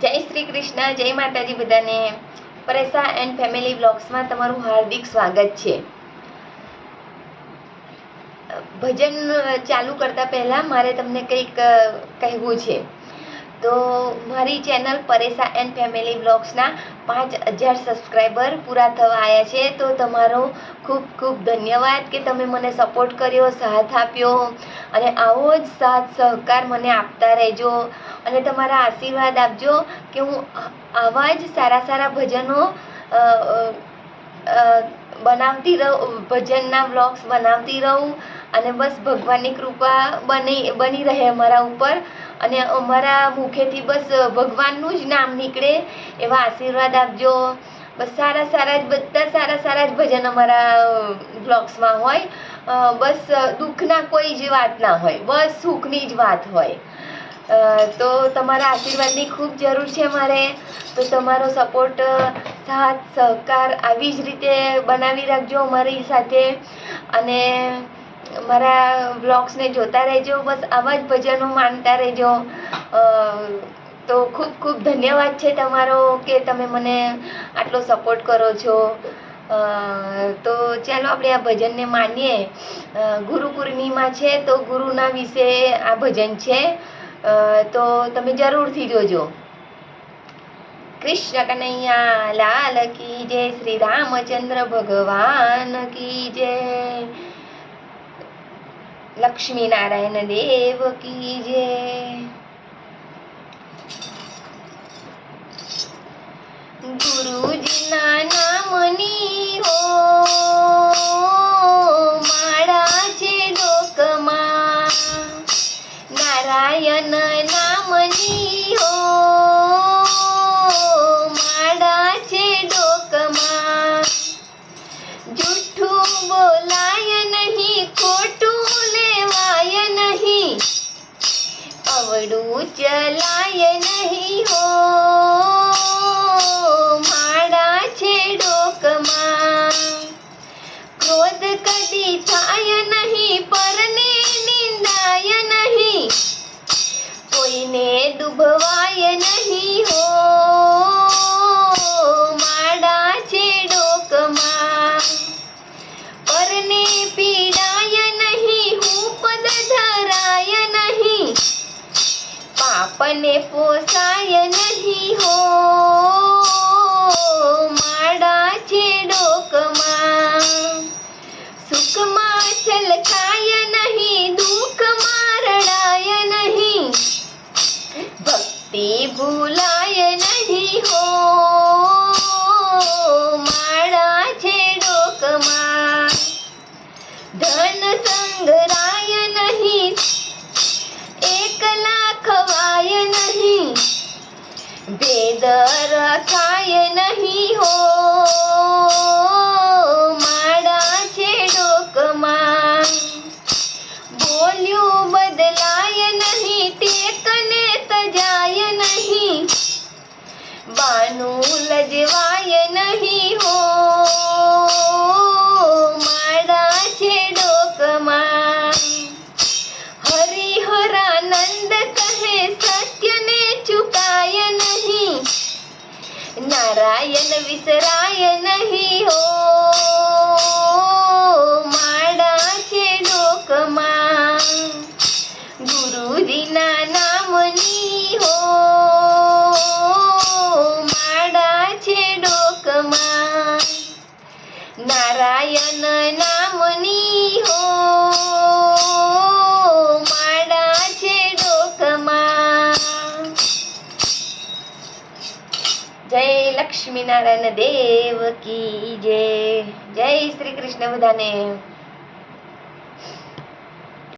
જય શ્રી કૃષ્ણ, જય માતાજી બધાને. પરેશા એન્ડ ફેમિલી બ્લોગ્સમાં તમારું હાર્દિક સ્વાગત છે. ભજન ચાલુ કરતા પહેલાં મારે તમને કંઈક કહેવું છે. તો મારી ચેનલ પરેશા એન્ડ ફેમિલી બ્લોગ્સના પાંચ હજાર સબસ્ક્રાઈબર પૂરા થવા આવ્યા છે. તો તમારો ખૂબ ખૂબ ધન્યવાદ કે તમે મને સપોર્ટ કર્યો, સાથ આપ્યો. અને આવો જ સાથ સહકાર મને આપતા રહેજો. અને તમારા આશીર્વાદ આપજો કે હું આવા જ સારા સારા ભજનો બનાવતી રહું, ભજનના વ્લોગ્સ બનાવતી રહું અને બસ ભગવાનની કૃપા બની બની રહે અમારા ઉપર અને અમારા મુખેથી બસ ભગવાનનું જ નામ નીકળે એવા આશીર્વાદ આપજો. બસ સારા સારા જ બધા સારા સારા જ ભજન અમારા વ્લોગ્સમાં હોય. બસ દુઃખના કોઈ જ વાત ના હોય. બસ સુખની જ વાત હોય. તો તમારા આશીર્વાદની ખૂબ જરૂર છે મારે. તો તમારો સપોર્ટ સાથ, સહકાર આવી જ રીતે બનાવી રાખજો અમારી સાથે. અને મારા વ્લોગ્સને જોતા રહેજો, બસ આવા જ ભજનો માનતા રહેજો. તો ખૂબ ખૂબ ધન્યવાદ છે તમારો કે તમે મને આટલો સપોર્ટ કરો છો. તો ચાલો આપણે આ ભજનને માનીએ. ગુરુ પૂર્ણિમા છે તો ગુરુના વિશે આ ભજન છે. તો તમે જરૂરથી જોજો. કૃષ્ણ કનૈયા, લાલ કી જય, શ્રી રામચંદ્ર ભગવાન કી જય. લક્ષ્મી નારાયણ દેવ કી જય. નારાયણ નામની હો, માળા છે ડોકમાં. જૂઠું બોલાય નહીં, ખોટું લેવાય નહીં. અવડું ચલાય નહીં હો. દુભવાય નહીં હો. માડા છે ડોકમાં. પરને પીડાય નહીં હું પદ ધરાય નહીં. પાપને પોસાય નહીં. Yeah. નારાયણ વિસરાય નહીં હો. જય લક્ષ્મીનારાયણ દેવ કી જય. જય શ્રી કૃષ્ણ બધાને.